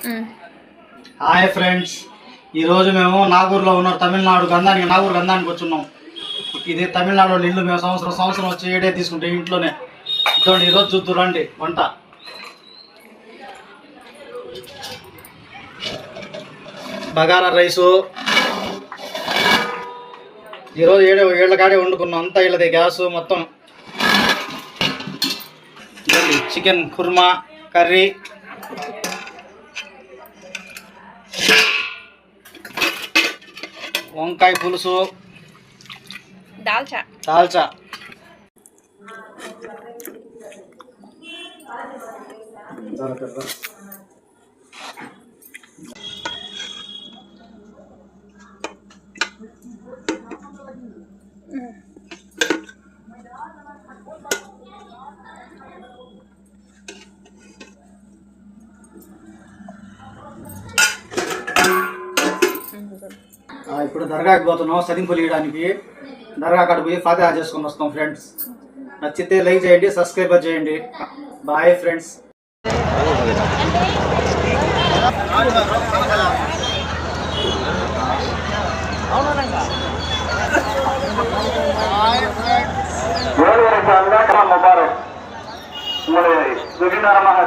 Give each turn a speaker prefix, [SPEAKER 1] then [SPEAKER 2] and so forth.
[SPEAKER 1] Hi friends. ఈరోజు మేము నాగూర్లో ఉన్న తమిళనాడు గంధానికి నాగూరు గంధానికి వచ్చున్నాం. ఇది తమిళనాడు ఇల్లు మేము సంవత్సరం సంవత్సరం వచ్చి ఏడే తీసుకుంటే ఇంట్లోనే. చూడండి ఈరోజు చూద్దు రండి వంట. బగారా రైసు. ఈరోజు ఏడే ఏళ్ళ కాడే వండుకున్నాం అంతా ఇళ్ళది గ్యాస్ మొత్తం. Chicken kurma curry. వంకాయ పులుసు.
[SPEAKER 2] దాల్చా.
[SPEAKER 1] దాల్చా. ఆ, ఇప్పుడు దర్గాకి పోతున్నాం సదింపులు ఇవ్వడానికి దర్గా కాడ పోయి ఫాతిహా చేసుకొని వస్తాం ఫ్రెండ్స్ నచ్చితే లైక్ చేయండి సబ్స్క్రైబ్ చేయండి బాయ్ ఫ్రెండ్స్
[SPEAKER 3] ஏழு வருஷம் முபாரக் உங்களை வெகுநரமாக